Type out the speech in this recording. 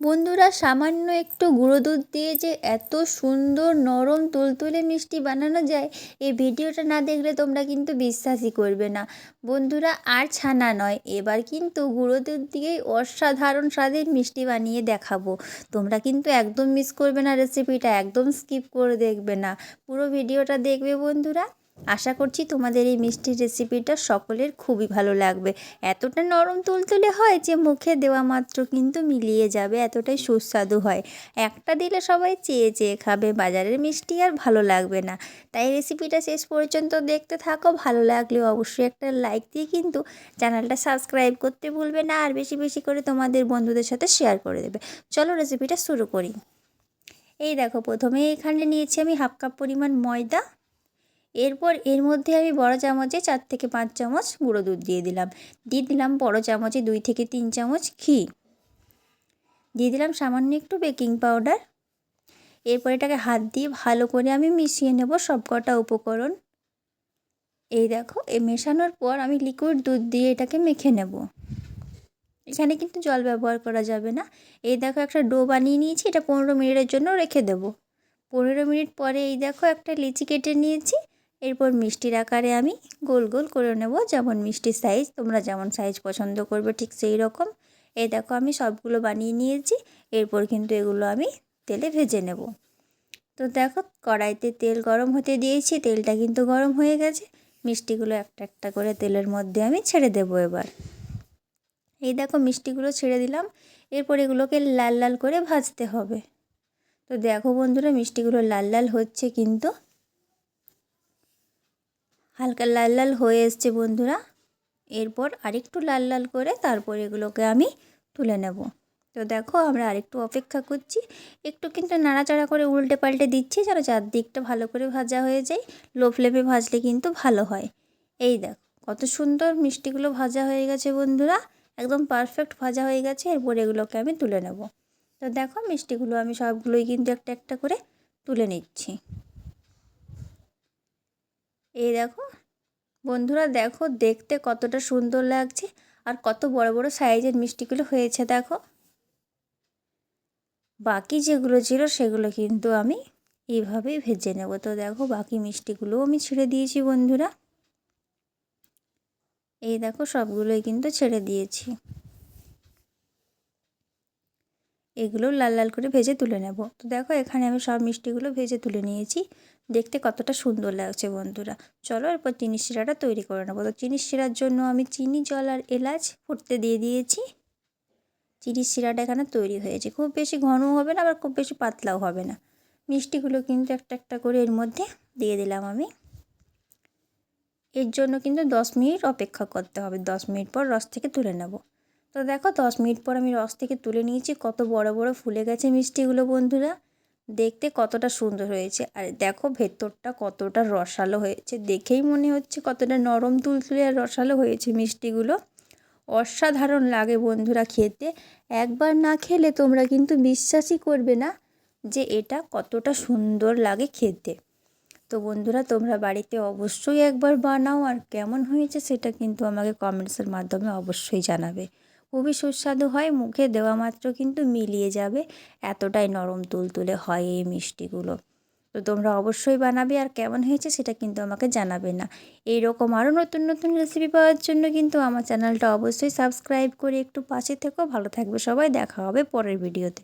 বন্ধুরা, সামান্য একটু গুঁড়ো দুধ দিয়ে যে এত সুন্দর নরম তুলতুলে মিষ্টি বানানো যায়, এই ভিডিওটা না দেখলে তোমরা কিন্তু বিশ্বাসই করবে না। বন্ধুরা, আর ছানা নয়, এবার কিন্তু গুঁড়ো দুধ দিয়েই অসাধারণ স্বাদের মিষ্টি বানিয়ে দেখাবো। তোমরা কিন্তু একদম মিস করবে না রেসিপিটা, একদম স্কিপ করে দেখবে না। পুরো ভিডিওটা দেখবে বন্ধুরা। আশা করছি তোমাদের এই মিষ্টির রেসিপিটা সকলের খুবই ভালো লাগবে। এতটা নরম তুলতুলে হয় যে মুখে দেওয়া মাত্র কিন্তু মিলিয়ে যাবে, এতটাই সুস্বাদু হয়। একটা দিলে সবাই চেয়ে চেয়ে খাবে, বাজারের মিষ্টি আর ভালো লাগবে না। তাই রেসিপিটা শেষ পর্যন্ত দেখতে থাকো, ভালো লাগলে অবশ্যই একটা লাইক দিয়ে কিন্তু চ্যানেলটা সাবস্ক্রাইব করতে ভুলবে না, আর বেশি বেশি করে তোমাদের বন্ধুদের সাথে শেয়ার করে দেবে। চলো রেসিপিটা শুরু করি। এই দেখো, প্রথমে এখানে নিয়েছি আমি হাফ কাপ পরিমাণ ময়দা। এরপর এর মধ্যে আমি বড় চামচে চার থেকে পাঁচ চামচ গুঁড়ো দুধ দিয়ে দিলাম। দিয়ে দিলাম বড় চামচে দুই থেকে তিন চামচ ঘি। দিয়ে দিলাম সামান্য একটু বেকিং পাউডার। এরপর এটাকে হাত দিয়ে ভালো করে আমি মিশিয়ে নেব সব কটা উপকরণ। এই দেখো, এ মেশানোর পর আমি লিকুইড দুধ দিয়ে এটাকে মেখে নেব। এখানে কিন্তু জল ব্যবহার করা যাবে না। এই দেখো একটা ডো বানিয়ে নিয়েছি, এটা পনেরো মিনিটের জন্য রেখে দেব। পনেরো মিনিট পরে এই দেখো একটা লিচি কেটে নিয়েছি। এরপর মিষ্টির আকারে আমি গোল গোল করে নেব। যেমন মিষ্টির সাইজ তোমরা যেমন সাইজ পছন্দ করবে ঠিক সেই রকম এই দেখো আমি সবগুলো বানিয়ে নিয়েছি, এরপর কিন্তু এগুলো আমি তেলে ভেজে নেব। তো দেখো কড়াইতে তেল গরম হতে দিয়েছি, তেলটা কিন্তু গরম হয়ে গেছে। মিষ্টিগুলো একটা একটা করে তেলের মধ্যে আমি ছেড়ে দেবো এবার। এই দেখো মিষ্টিগুলো ছেড়ে দিলাম, এরপর এগুলোকে লাল লাল করে ভাজতে হবে। তো দেখো বন্ধুরা, মিষ্টিগুলো লাল লাল হচ্ছে কিন্তু হালকা লাল লাল হয়ে এসছে বন্ধুরা। এরপর আরেকটু লাল লাল করে তারপর এগুলোকে আমি তুলে নেব। তো দেখো আমরা আরেকটু অপেক্ষা করছি। একটু কিন্তু নাড়াচাড়া করে উল্টে পাল্টে দিচ্ছি যেন চারদিকটা ভালো করে ভাজা হয়ে যায়। লো ফ্লেমে ভাজলে কিন্তু ভালো হয়। এই দেখো, কত সুন্দর মিষ্টিগুলো ভাজা হয়ে গেছে বন্ধুরা। একদম পারফেক্ট ভাজা হয়ে গেছে। এরপর এগুলোকে আমি তুলে নেব। তো দেখো মিষ্টিগুলো আমি সবগুলোই কিন্তু একটা একটা করে তুলে নিচ্ছি। এই দেখো, বন্ধুরা দেখো দেখতে কতটা সুন্দর লাগছে আর কত বড় বড় সাইজের মিষ্টিগুলো হয়েছে দেখো। বাকি যেগুলো ছিল সেগুলো কিন্তু আমি এইভাবেই ভেজে নেব। তো দেখো বাকি মিষ্টিগুলোও আমি ছেড়ে দিয়েছি বন্ধুরা। এই দেখো সবগুলোই কিন্তু ছেড়ে দিয়েছি। এগুলো লাল লাল করে ভেজে তুলে নেব। তো দেখো এখানে আমি সব মিষ্টিগুলো ভেজে তুলে নিয়েছি। দেখতে কতটা সুন্দর লাগছে বন্ধুরা। চলো এরপর চিনি শিরাটা তৈরি করে নেব। তো চিনি শিরার জন্য আমি চিনি, জল আর এলাচ ফুটতে দিয়ে দিয়েছি। চিনি শিরাটা এখানে তৈরি হয়েছে। খুব বেশি ঘনও হবে না, আবার খুব বেশি পাতলাও হবে না। মিষ্টিগুলো কিন্তু একটা একটা করে এর মধ্যে দিয়ে দিলাম আমি। এর জন্য কিন্তু দশ মিনিট অপেক্ষা করতে হবে। দশ মিনিট পর রস থেকে তুলে নেব। তো দেখো দশ মিনিট পর আমি রস থেকে তুলে নিয়েছি, কত বড় বড় ফুলে গেছে মিষ্টিগুলো বন্ধুরা। দেখতে কতটা সুন্দর হয়েছে। আর দেখো ভেতরটা কতটা রসালো হয়েছে। দেখেই মনে হচ্ছে কতটা নরম তুলতুলে আর রসালো হয়েছে মিষ্টিগুলো। অসাধারণ লাগে বন্ধুরা খেতে। একবার না খেলে তোমরা কিন্তু বিশ্বাসই করবে না যে এটা কতটা সুন্দর লাগে খেতে। তো বন্ধুরা তোমরা বাড়িতে অবশ্যই একবার বানাও আর কেমন হয়েছে সেটা কিন্তু আমাকে কমেন্টসের মাধ্যমে অবশ্যই জানাবে। খুবই সুস্বাদু হয়, মুখে দেওয়া মাত্র কিন্তু মিলিয়ে যাবে। এতটাই নরম তুলতুলে হয় এই মিষ্টিগুলো। তো তোমরা অবশ্যই বানাবে আর কেমন হয়েছে সেটা কিন্তু আমাকে জানাবে না। এই রকম আরও নতুন নতুন রেসিপি পাওয়ার জন্য কিন্তু আমার চ্যানেলটা অবশ্যই সাবস্ক্রাইব করে একটু পাশে থেকেও ভালো থাকবে সবাই, দেখা হবে পরের ভিডিওতে